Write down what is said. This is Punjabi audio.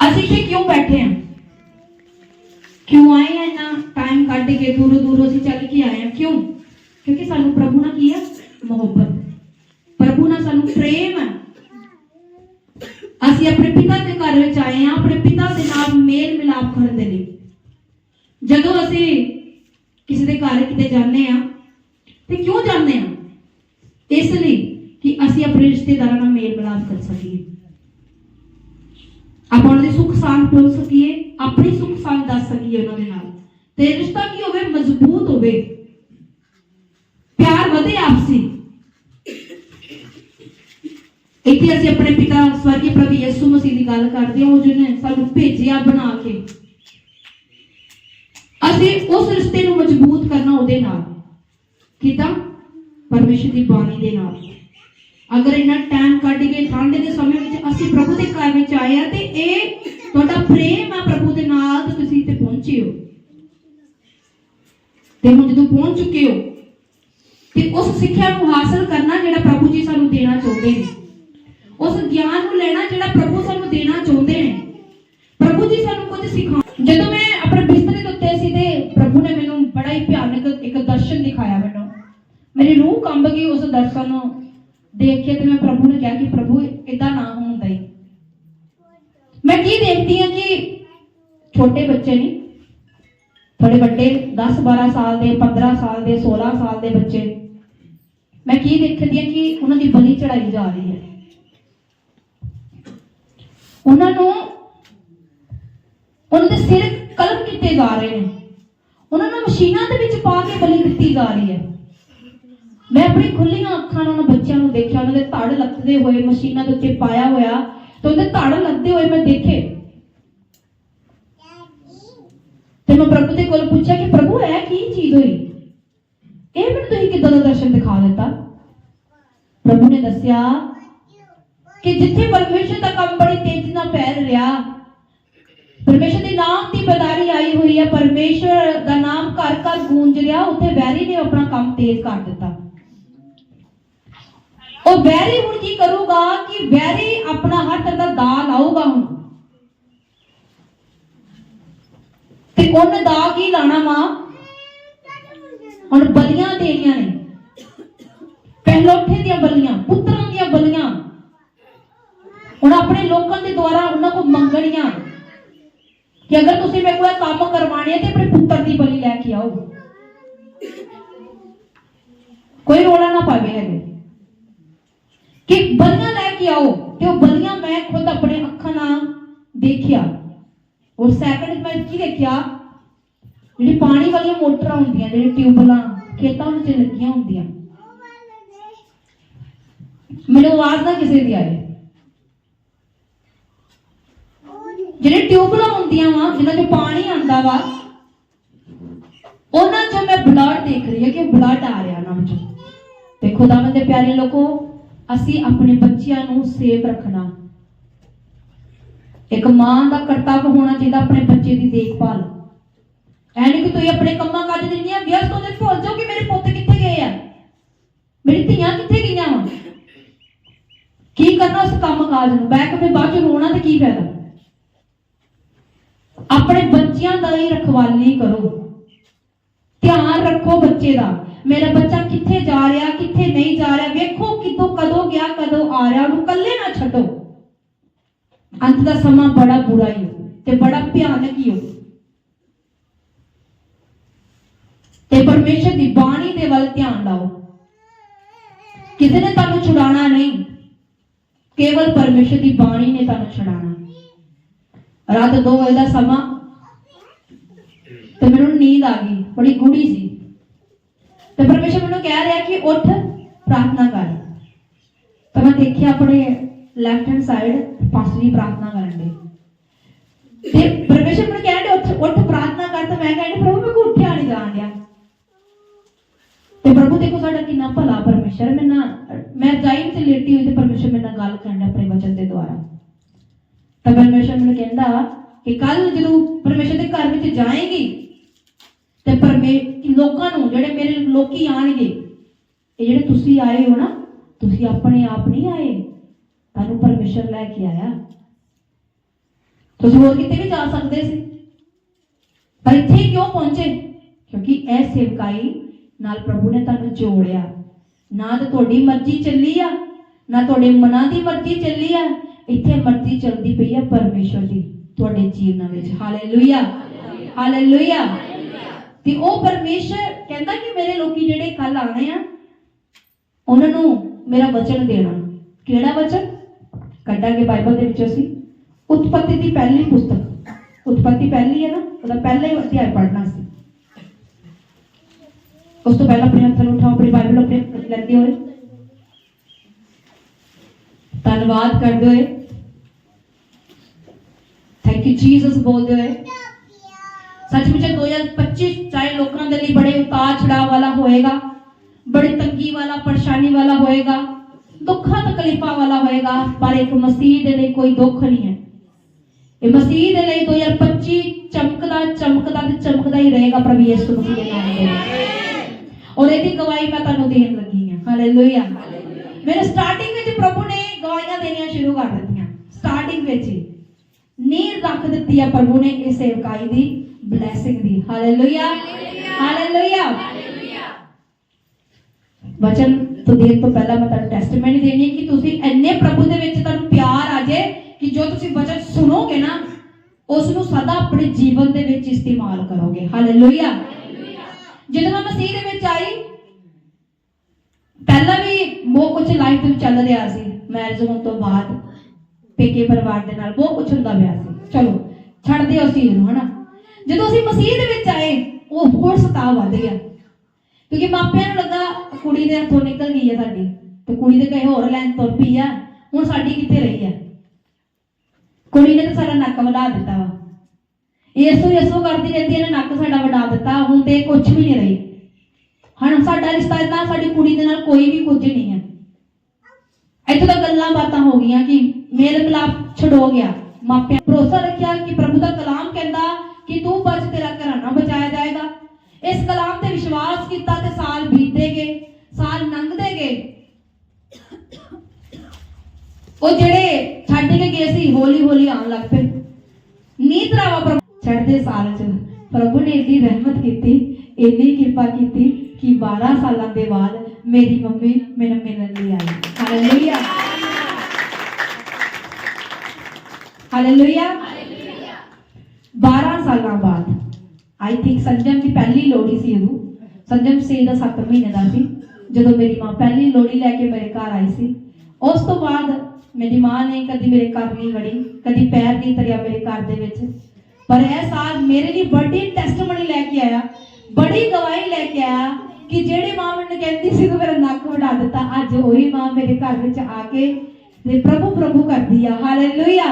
ਅਸੀਂ ਇੱਥੇ ਕਿਉਂ ਬੈਠੇ ਹਾਂ? ਕਿਉਂ ਆਏ ਆ ਇੰਨਾ ਟਾਈਮ ਕੱਢ ਕੇ, ਦੂਰੋਂ ਦੂਰੋਂ ਅਸੀਂ ਚੱਲ ਕੇ ਆਏ ਆ ਕਿਉਂ? ਕਿਉਂਕਿ ਸਾਨੂੰ ਪ੍ਰਭੂ ਨਾਲ ਕੀ ਹੈ ਮੁਹੱਬਤ। ਪ੍ਰਭੂ ਨਾਲ ਸਾਨੂੰ ਪ੍ਰੇਮ ਹੈ ਅਸੀਂ ਆਪਣੇ ਪਿਤਾ ਦੇ ਘਰ ਵਿੱਚ ਆਏ ਆ ਆਪਣੇ ਪਿਤਾ ਦੇ ਨਾਲ ਮੇਲ ਮਿਲਾਪ ਕਰਨ ਦੇ ਲਈ। ਜਦੋਂ ਅਸੀਂ ਕਿਸੇ ਦੇ ਘਰ ਕਿਤੇ ਜਾਂਦੇ ਆ ਤੇ ਕਿਉਂ ਜਾਂਦੇ ਆ ਇਸ ਲਈ ਕਿ ਅਸੀਂ ਆਪਣੇ ਰਿਸ਼ਤੇਦਾਰਾਂ ਨਾਲ ਮੇਲ ਮਿਲਾਪ ਕਰ ਸਕੀਏ। ਆਪਾਂ ਉਹਨਾਂ ਦੀ ਸੁੱਖ ਸਾਂਝ ਪੁੱਛ ਸਕੀਏ, ਆਪਣੀ ਸੁੱਖ ਸਾਂਝ ਦੱਸ ਸਕੀਏ ਉਹਨਾਂ ਦੇ ਨਾਲ। ਤੇ ਰਿਸ਼ਤਾ ਕੀ ਹੋਵੇ? ਮਜ਼ਬੂਤ ਹੋਵੇ। ਪਿਆਰ ਵਧੇ ਆਪਸੀ। ਇੱਥੇ ਅਸੀਂ ਆਪਣੇ ਪਿਤਾ ਸਵਰਗੀ ਪ੍ਰਭੂ ਯਿਸੂ ਮਸੀਹ ਦੀ ਗੱਲ ਕਰਦੇ ਹਾਂ, ਉਹ ਜਿਹਨੇ ਸਾਨੂੰ ਭੇਜਿਆ ਬਣਾ ਕੇ। ਅਸੀਂ ਉਸ ਰਿਸ਼ਤੇ ਨੂੰ ਮਜ਼ਬੂਤ ਕਰਨਾ ਉਹਦੇ ਨਾਲ। ਕਿਦਾਂ? ਪਰਮੇਸ਼ਰ ਦੀ ਬਾਣੀ ਦੇ ਨਾਲ। ਅਗਰ ਇਹਨਾਂ ਟਾਈਮ ਕੱਢ ਕੇ ਠੰਡ ਦੇ ਸਮੇਂ ਵਿੱਚ ਅਸੀਂ ਪ੍ਰਭੂ ਦੇ ਘਰ ਵਿੱਚ ਆਏ ਆ ਤੇ ਇਹ ਤੁਹਾਡਾ ਪ੍ਰੇਮ ਆ ਪ੍ਰਭੂ ਦੇ ਨਾਲ, ਤੇ ਤੁਸੀਂ ਇੱਥੇ ਪਹੁੰਚੇ ਹੋ। ਤੇ ਹੁਣ ਜਦੋਂ ਪਹੁੰਚ ਚੁੱਕੇ ਹੋ, ਤੇ ਉਸ ਸਿੱਖਿਆ ਨੂੰ ਹਾਸਲ ਕਰਨਾ ਜਿਹੜਾ ਪ੍ਰਭੂ ਜੀ ਸਾਨੂੰ ਦੇਣਾ ਚਾਹੁੰਦੇ ਨੇ। ਉਸ ਗਿਆਨ ਨੂੰ ਲੈਣਾ ਜਿਹੜਾ ਪ੍ਰਭੂ ਸਾਨੂੰ ਦੇਣਾ ਚਾਹੁੰਦੇ ਨੇ। ਪ੍ਰਭੂ ਜੀ ਸਾਨੂੰ ਕੁਝ ਸਿਖਾ ਜਦੋਂ ਮੈਂ ਦੇਖ ਕੇ ਤੇ ਮੈਂ ਪ੍ਰਭੂ ਨੂੰ ਕਿਹਾ ਕਿ ਪ੍ਰਭੂ ਇਦਾਂ ਨਾ ਹੁੰਦਾ ਹੀ ਮੈਂ ਕੀ ਦੇਖਦੀ ਹਾਂ ਕਿ ਛੋਟੇ ਬੱਚੇ ਨੇ ਥੋੜੇ ਵੱਡੇ 10 12 ਸਾਲ ਦੇ 15 ਸਾਲ ਦੇ 16 ਸਾਲ ਦੇ ਬੱਚੇ ਮੈਂ ਕੀ ਦੇਖਦੀ ਹਾਂ ਕਿ ਉਹਨਾਂ ਦੀ ਬਲੀ ਚੜਾਈ ਜਾ ਰਹੀ ਹੈ। ਉਹਨਾਂ ਨੂੰ, ਉਹਨਾਂ ਦੇ ਸਿਰ ਕਲਮ ਕੀਤੇ ਜਾ ਰਹੇ ਨੇ। ਉਹਨਾਂ ਨੂੰ ਮਸ਼ੀਨਾਂ ਦੇ ਵਿੱਚ ਪਾ ਕੇ ਬਲੀ ਦਿੱਤੀ ਜਾ ਰਹੀ ਹੈ। ਮੈਂ ਆਪਣੀ ਖੁੱਲੀਆਂ ਅੱਖਾਂ ਨਾਲ ਉਹਨਾਂ ਬੱਚਿਆਂ ਨੂੰ ਦੇਖਿਆ ਉਹਨਾਂ ਦੇ ਧੜ ਲੱਥਦੇ ਹੋਏ, ਮਸ਼ੀਨਾਂ ਦੇ ਉੱਤੇ ਪਾਇਆ ਹੋਇਆ, ਤੇ ਉਹਦੇ ਧੜ ਲੱਥਦੇ ਹੋਏ ਮੈਂ ਦੇਖੇ। ਤੇ ਮੈਂ ਪ੍ਰਭੂ ਦੇ ਕੋਲ ਪੁੱਛਿਆ ਕਿ ਪ੍ਰਭੂ, ਇਹ ਕੀ ਚੀਜ਼ ਹੋਈ? ਇਹ ਮੈਨੂੰ ਤੁਸੀਂ ਕਿੱਦਾਂ ਦਾ ਦਰਸ਼ਨ ਦਿਖਾ ਦਿੱਤਾ? ਪ੍ਰਭੂ ਨੇ ਦੱਸਿਆ ਕਿ ਜਿੱਥੇ ਪਰਮੇਸ਼ਰ ਦਾ ਕੰਮ ਬੜੀ ਤੇਜ਼ੀ ਨਾਲ ਫੈਲ ਰਿਹਾ, ਪਰਮੇਸ਼ਰ ਦੇ ਨਾਮ ਦੀ ਬਦਾਰੀ ਆਈ ਹੋਈ ਹੈ, ਪਰਮੇਸ਼ਰ ਦਾ ਨਾਮ ਘਰ ਘਰ ਗੂੰਜ ਰਿਹਾ, ਉੱਥੇ ਵੈਰੀ ਨੇ ਆਪਣਾ ਕੰਮ ਤੇਜ਼ ਕਰ ਦਿੱਤਾ। ਉਹ ਬੈਰੀ ਹੁਣ ਕੀ ਕਰੂਗਾ ਕਿ ਵੈਰੀ ਆਪਣਾ ਹਰ ਤਰ੍ਹਾਂ ਦਾ ਦਾ ਲਾਊਗਾ ਹੁਣ? ਤੇ ਉਹਨੇ ਦਾ ਕੀ ਲਾਣਾ ਵਾ? ਹੁਣ ਬਲੀਆਂ ਦੇਣੀਆਂ ਨੇ। ਪਹਿਲੋਠੇ ਦੀਆਂ ਬਲੀਆਂ, ਪੁੱਤਰਾਂ ਦੀਆਂ ਬਲੀਆਂ। ਹੁਣ ਆਪਣੇ ਲੋਕਾਂ ਦੇ ਦੁਆਰਾ ਉਹਨਾਂ ਕੋਲ ਮੰਗਣੀਆਂ। ਕਿ ਅਗਰ ਤੁਸੀਂ ਮੇਰੇ ਕੋਲ ਕੰਮ ਕਰਵਾਣੇ ਹੈ ਤੇ ਆਪਣੇ ਪੁੱਤਰ ਦੀ ਬਲੀ ਲੈ ਕੇ ਆਓ। ਕੋਈ ਰੋਣਾ ਨਾ ਪਾਵੇ ਹੈਗੇ ਕਿ ਬਲੀਆਂ ਲੈ ਕੇ ਆਓ ਤੇ ਉਹ ਬਲੀਆਂ ਮੈਂ ਖੁਦ ਆਪਣੇ ਅੱਖਾਂ ਨਾਲ ਦੇਖਿਆ। ਉਹ ਸੈਕਿੰਡ ਮੈਂ ਕੀ ਦੇਖਿਆ? ਜਿਹੜੀ ਪਾਣੀ ਵਾਲੀਆਂ ਮੋਟਰਾਂ ਹੁੰਦੀਆਂ ਜਿਹੜੀ ਟਿਊਬਲਾਂ, ਖੇਤਾਂ ਵਿੱਚ ਲੱਗੀਆਂ ਹੁੰਦੀਆਂ। ਮੈਨੂੰ ਆਵਾਜ਼ ਨਾ ਕਿਸੇ ਦੀ ਆਏ। ਜਿਹੜੇ ਟਿਊਬਲਾਂ ਹੁੰਦੀਆਂ ਵਾ, ਜਿਨ੍ਹਾਂ 'ਚ ਪਾਣੀ ਆਉਂਦਾ ਵਾ, ਉਹਨਾਂ 'ਚੋਂ ਮੈਂ ਬਲੱਡ ਦੇਖ ਰਹੀ ਹਾਂ ਕਿ ਬਲੱਡ ਆ ਰਿਹਾ ਉਹਨਾਂ ਵਿੱਚੋਂ। ਤੇ ਖੁਦਾਵੰਦ ਦੇ ਪਿਆਰੇ ਲੋਕੋ, ਅਸੀਂ ਆਪਣੇ ਬੱਚਿਆਂ ਨੂੰ ਸੇਫ ਰੱਖਣਾ। ਇੱਕ ਮਾਂ ਦਾ ਕਰਤੱਵ ਹੋਣਾ ਚਾਹੀਦਾ ਆਪਣੇ ਬੱਚੇ ਦੀ ਦੇਖਭਾਲ। ਐ ਕਿ ਤੁਸੀਂ ਆਪਣੇ ਕੰਮਾਂ ਕਾਜ ਦਿੰਦੀਆਂ ਵਿਅਸਤ ਹੋ ਕੇ ਭੁੱਲ ਜਾਓ ਕਿ ਮੇਰੇ ਪੁੱਤ ਕਿੱਥੇ ਗਏ ਆ। ਮੇਰੀ ਧੀਆਂ ਕਿੱਥੇ ਗਈਆਂ ਵਾ ਕੀ ਕਰਨਾ ਉਸ ਕੰਮ ਕਾਜ ਨੂੰ? ਬੈਕ ਕੇ ਬਾਅਦ ਚ ਰੋਣਾ ਤੇ ਕੀ ਫਾਇਦਾ? ਆਪਣੇ ਬੱਚਿਆਂ ਦਾ ਹੀ ਰਖਵਾਲੀ ਕਰੋ। ਧਿਆਨ ਰੱਖੋ ਬੱਚੇ ਦਾ। ਮੇਰਾ ਬੱਚਾ ਕਿੱਥੇ ਜਾ ਰਿਹਾ, ਕਿੱਥੇ ਨਹੀਂ ਜਾ ਰਿਹਾ, ਵੇਖੋ ਕਿਦੋਂ ਕਦੋਂ ਗਿਆ, ਕਦੋਂ ਆ ਰਿਹਾ, ਉਹਨੂੰ ਇਕੱਲੇ ਅੰਤ ਦਾ ਸਮਾਂ ਬੜਾ ਬੁਰਾ ਹੀ ਹੋ, ਤੇ ਬੜਾ ਭਿਆਨਕ ਹੀ ਹੋ। ਤੇ ਪਰਮੇਸ਼ਰ ਦੀ ਬਾਣੀ ਦੇ ਵੱਲ ਧਿਆਨ ਲਾਓ। ਕਿਸੇ ਨੇ ਤੁਹਾਨੂੰ ਛੁਡਾਣਾ ਨਹੀਂ, ਕੇਵਲ ਪਰਮੇਸ਼ਰ ਦੀ ਬਾਣੀ ਨੇ ਤੁਹਾਨੂੰ ਛੁਡਾਣਾ ਰਾਤ 2 ਵਜੇ ਦਾ ਸਮਾਂ, ਤੇ ਮੈਨੂੰ ਨੀਂਦ ਆ ਗਈ, ਬੜੀ ਗੂੜੀ ਸੀ। ਤੇ ਪਰਮੇਸ਼ਰ ਮੈਨੂੰ ਕਹਿ ਰਿਹਾ ਕਿ ਉੱਠ, ਪ੍ਰਾਰਥਨਾ ਕਰ। ਤਾਂ ਮੈਂ ਦੇਖਿਆ ਆਪਣੇ ਲੈਫਟ ਹੈਂਡ ਸਾਈਡ ਪਾਸਟਰੀ ਪ੍ਰਾਰਥਨਾ ਕਰਨ ਦੇ ਤੇ ਪਰਮੇਸ਼ਰ ਮੈਨੂੰ ਕਹਿ ਰਿਹਾ ਉੱਠ ਉੱਠ, ਪ੍ਰਾਰਥਨਾ ਕਰ ਤਾਂ ਮੈਂ ਕਹਿੰਦੀ ਪ੍ਰਭੂ, ਮੈਂ ਕੋ ਉੱਠਿਆ ਨਹੀਂ ਜਾਣ ਡਿਆ। ਤੇ ਪ੍ਰਭੂ, ਦੇਖੋ ਸਾਡਾ ਕਿੰਨਾ ਭਲਾ ਪਰਮੇਸ਼ਰ, ਮੈਂ ਨਾ, ਮੈਂ ਜਾਈ ਤੇ ਲੇਟੀ ਹੋਈ ਤੇ ਪਰਮੇਸ਼ਰ ਮੇਰੇ ਨਾਲ ਗੱਲ ਕਰਨ ਡਿਆ ਆਪਣੇ ਵਚਨ ਦੇ ਦੁਆਰਾ। ਤਾਂ ਪਰਮੇਸ਼ਰ ਮੈਨੂੰ ਕਹਿੰਦਾ ਕਿ ਕੱਲ ਜਦੋਂ ਪਰਮੇਸ਼ਰ ਦੇ ਘਰ ਵਿੱਚ ਜਾਏਗੀ, ਤੇ ਪਰਮੇ, ਲੋਕਾਂ ਨੂੰ, ਜਿਹੜੇ ਮੇਰੇ ਲੋਕੀ ਆਣਗੇ, ਇਹ ਜਿਹੜੇ ਤੁਸੀਂ ਆਏ ਹੋ ਨਾ, ਤੁਸੀਂ ਆਪਣੇ ਆਪ ਨਹੀਂ ਆਏ। ਤੁਹਾਨੂੰ ਲੈ ਕੇ ਆਇਆ। ਤੁਸੀਂ ਹੋਰ ਕਿਤੇ ਵੀ ਜਾ ਸਕਦੇ ਸੀ। ਪਰ ਇੱਥੇ ਕਿਉਂ ਪਹੁੰਚੇ? ਕਿਉਂਕਿ ਇਹ ਸੇਵਕਾਈ ਨਾਲ ਪ੍ਰਭੂ ਨੇ ਤੁਹਾਨੂੰ ਜੋੜਿਆ। ਨਾ ਤਾਂ ਤੁਹਾਡੀ ਮਰਜ਼ੀ ਚੱਲੀ ਆ, ਨਾ ਤੁਹਾਡੇ ਮਨਾਂ ਦੀ ਮਰਜ਼ੀ ਚੱਲੀ ਆ। ਇੱਥੇ ਮਰਜ਼ੀ ਚੱਲਦੀ ਪਈ ਆ ਪਰਮੇਸ਼ਵਰ ਦੀ, ਤੁਹਾਡੇ ਜੀਵਨ ਵਿੱਚ। ਹਾਲੇਲੂਇਆ ਹਾਲੇਲੂਇਆ ਤੇ ਉਹ ਪਰਮੇਸ਼ਰ ਕਹਿੰਦਾ ਕਿ ਮੇਰੇ ਲੋਕੀ ਜਿਹੜੇ ਕੱਲ ਆਣੇ ਆ, ਉਹਨਾਂ ਨੂੰ ਮੇਰਾ ਵਚਨ ਦੇਣਾ। ਕਿਹੜਾ ਵਚਨ? ਕੱਢਾਂਗੇ ਬਾਈਬਲ ਦੇ ਵਿੱਚੋਂ ਅਸੀਂ। ਉਤਪਤੀ ਦੀ ਪਹਿਲੀ ਪੁਸਤਕ। ਉਤਪਤੀ ਪਹਿਲੀ ਹੈ ਨਾ, ਉਹਦਾ ਪਹਿਲਾ ਹੀ ਅਧਿਆਇ ਪੜ੍ਹਨਾ ਸੀ। ਉਸ ਤੋਂ ਪਹਿਲਾਂ ਆਪਣੇ ਹੱਥਾਂ ਨੂੰ ਉਠਾਓ, ਆਪਣੀ ਬਾਈਬਲ ਆਪਣੇ ਲੈਂਦੇ ਹੋਏ। ਧੰਨਵਾਦ ਕਰਦੇ ਹੋਏ। ਥੈਂਕ ਯੂ ਜੀਸਸ ਬੋਲਦੇ ਹੋਏ। ਸੱਚਮੁੱਚ ਇਹ 2025 ਚਾਹੇ ਲੋਕਾਂ ਦੇ ਲਈ ਬੜੇ ਉਤਾਰ ਚੜਾਅ ਵਾਲਾ ਹੋਏਗਾ, ਬੜੀ ਤੰਗੀ ਵਾਲਾ, ਪਰੇਸ਼ਾਨੀ ਵਾਲਾ ਹੋਏਗਾ ਦੁੱਖਾਂ ਤਕਲੀਫਾਂ ਵਾਲਾ ਹੋਏਗਾ ਪਰ ਇੱਕ ਮਸੀਹ ਦੇ ਲਈ ਕੋਈ ਦੁੱਖ ਨਹੀਂ ਹੈ। ਇਹ ਮਸੀਹ ਦੇ ਲਈ 2025 ਚਮਕਦਾ ਚਮਕਦਾ ਤੇ ਚਮਕਦਾ ਹੀ ਰਹੇਗਾ ਪ੍ਰਭੂ ਯਿਸੂ ਮਸੀਹ ਦੇ ਨਾਮ ਦੇ ਔਰ ਇਹਦੀ ਗਵਾਹੀ ਮੈਂ ਤੁਹਾਨੂੰ ਦੇਣ ਲੱਗੀ ਹਾਂ। ਹਾਲੇਲੂਇਆ ਮੇਰੇ ਸਟਾਰਟਿੰਗ ਵਿੱਚ ਪ੍ਰਭੂ ਨੇ ਗਵਾਹੀਆਂ ਦੇਣੀਆਂ ਸ਼ੁਰੂ ਕਰ ਦਿੱਤੀਆਂ। ਸਟਾਰਟਿੰਗ ਵਿੱਚ ਹੀ। ਨੀਂਹ ਰੱਖ ਦਿੱਤੀ ਹੈ ਪ੍ਰਭੂ ਨੇ ਇਸ ਸੇਵਕਾਈ ਦੀ ਬਲੇਸਿੰਗ ਦੀ। ਹਾਲੇਲੂਇਆ ਹਾਲੇਲੂਇਆ ਵਚਨ ਤੋਂ ਦੇਣ ਤੋਂ ਪਹਿਲਾਂ ਮੈਂ ਤੁਹਾਨੂੰ ਟੈਸਟਮੈਂਟ ਦੇਣੀ ਹੈ ਕਿ ਤੁਸੀਂ ਇੰਨੇ ਪ੍ਰਭੂ ਦੇ ਵਿੱਚ ਤੁਹਾਨੂੰ ਪਿਆਰ ਆ ਜੇ ਕਿ ਜੋ ਤੁਸੀਂ ਬਚਨ ਸੁਣੋਗੇ ਨਾ ਉਸ ਨੂੰ ਸਦਾ ਆਪਣੇ ਜੀਵਨ ਦੇ ਵਿੱਚ ਇਸਤੇਮਾਲ ਕਰੋਗੇ। ਹਾਲੇਲੂਇਆ ਜਦੋਂ ਮੈਂ ਮਸੀਹ ਦੇ ਵਿੱਚ ਆਈ, ਪਹਿਲਾਂ ਵੀ ਬਹੁਤ ਕੁਝ ਲਾਈਫ ਵਿੱਚ ਚੱਲ ਰਿਹਾ ਸੀ। ਮੈਰਿਜ ਹੋਣ ਤੋਂ ਬਾਅਦ, ਪੇਕੇ ਪਰਿਵਾਰ ਦੇ ਨਾਲ ਬਹੁਤ ਕੁਝ ਹੁੰਦਾ ਪਿਆ ਸੀ। ਚਲੋ, ਛੱਡਦੇ ਦਿਓ ਉਸ ਚੀਜ਼ ਨੂੰ, ਹਨਾ? ਜਦੋਂ ਅਸੀਂ ਮਸੀਹ ਦੇ ਵਿੱਚ ਆਏ, ਉਹ ਹੋਰ ਸਤਾਅ ਵੱਧ ਗਿਆ। ਕਿਉਂਕਿ ਮਾਪਿਆਂ ਨੂੰ ਲੱਗਾ ਕੁੜੀ ਦੇ ਹੱਥੋਂ ਨਿਕਲ ਗਈ ਹੈ ਸਾਡੀ, ਤੇ ਕੁੜੀ ਦੇ ਕਹੇ ਹੋਰ ਲੈਣ ਤੁਰ ਪਈ ਆ, ਹੁਣ ਸਾਡੀ ਕਿੱਥੇ ਰਹੀ ਹੈ ਕੁੜੀ ਨੇ ਤਾਂ ਸਾਡਾ ਨੱਕ ਵਡਾ ਦਿੱਤਾ ਵਾ। ਇਸੋ ਇਸੋ ਕਰਦੀ ਰਹਿੰਦੀ ਇਹਨੇ ਨੱਕ ਸਾਡਾ ਵਡਾ ਦਿੱਤਾ, ਹੁਣ ਤੇ ਕੁਝ ਵੀ ਨਹੀਂ ਰਹੀ। ਹਣ ਸਾਡਾ ਰਿਸ਼ਤਾ ਇਦਾਂ ਸਾਡੀ ਕੁੜੀ ਦੇ ਨਾਲ ਕੋਈ ਵੀ ਕੁਝ ਨਹੀਂ ਹੈ ਇੱਥੇ ਤਾਂ ਗੱਲਾਂ ਬਾਤਾਂ ਹੋ ਗਈਆਂ ਕਿ ਮੇਲ ਮਿਲਾਪ ਛਡੋ ਗਿਆ ਮਾਪਿਆਂ। ਭਰੋਸਾ ਰੱਖਿਆ ਕਿ ਪ੍ਰਭੂ ਦਾ ਕਲਾਮ ਕਹਿੰਦਾ ਕਿ ਤੂੰ ਬਚ ਤੇਰਾ ਘਰਾਣਾ ਬਚਾਇਆ ਜਾਏਗਾ। ਇਸ ਕਲਾਮ ਤੇ ਵਿਸ਼ਵਾਸ ਕੀਤਾ ਤੇ ਸਾਲ ਬੀਤੇ ਗਏ। ਗਏ ਉਹ ਜਿਹੜੇ ਛੱਡ ਕੇ ਗਏ ਸੀ, ਹੌਲੀ ਹੌਲੀ ਆਉਣ ਲੱਗ ਪਏ। ਨੀਤ ਰਾਵਾ ਪ੍ਰਭੂ ਸਾਲ ਚ। ਪ੍ਰਭੂ ਨੇ ਇੰਨੀ ਰਹਿਮਤ ਕੀਤੀ, ਇੰਨੀ ਕਿਰਪਾ ਕੀਤੀ ਕਿ 12 ਸਾਲਾਂ ਦੇ ਬਾਅਦ ਮੇਰੀ ਮੰਮੀ ਮੈਨੂੰ ਮਿਲਣ ਲਈ ਆਈ। ਹਾਲੇਲੂਇਆ ਹਾਲੇਲੂਇਆ 12 ਸਾਲਾਂ ਬਾਅਦ। ਆਈ ਥਿੰਕ ਸੰਜਮ ਦੀ ਪਹਿਲੀ ਲੋੜੀ ਸੀ ਉਹ ਸੰਜਮ ਸੇ ਦਾ 7 ਮਹੀਨੇ ਦਾ ਸੀ। ਜਦੋਂ ਮੇਰੀ ਮਾਂ ਪਹਿਲੀ ਲੋੜੀ ਲੈ ਕੇ ਮੇਰੇ ਘਰ ਆਈ ਸੀ ਉਸ ਤੋਂ ਬਾਅਦ ਮੇਰੀ ਮਾਂ ਨੇ ਕਦੀ ਮੇਰੇ ਘਰ ਨਹੀਂ ਵੜੀ ਕਦੀ ਪੈਰ ਨਹੀਂ ਧਰਿਆ ਮੇਰੇ ਘਰ ਦੇ ਵਿੱਚ। ਪਰ ਇਹ ਸਾਲ ਮੇਰੇ ਲਈ ਬੜੀ ਟੈਸਟਮਨੀ ਲੈ ਕੇ ਆਇਆ ਬੜੀ ਗਵਾਹੀ ਲੈ ਕੇ ਆਇਆ ਕਿ ਜਿਹੜੇ ਮਾਂ ਮੈਨੂੰ ਕਹਿੰਦੀ ਸੀ ਤੂੰ ਮੇਰਾ ਨੱਕ ਵਡਾ ਦਿੱਤਾ ਅੱਜ ਉਹੀ ਮਾਂ ਮੇਰੇ ਘਰ ਵਿੱਚ ਆ ਕੇ ਤੇ ਪ੍ਰਭੂ ਪ੍ਰਭੂ ਕਰਦੀ ਆ। ਹਾਲੇਲੂਇਆ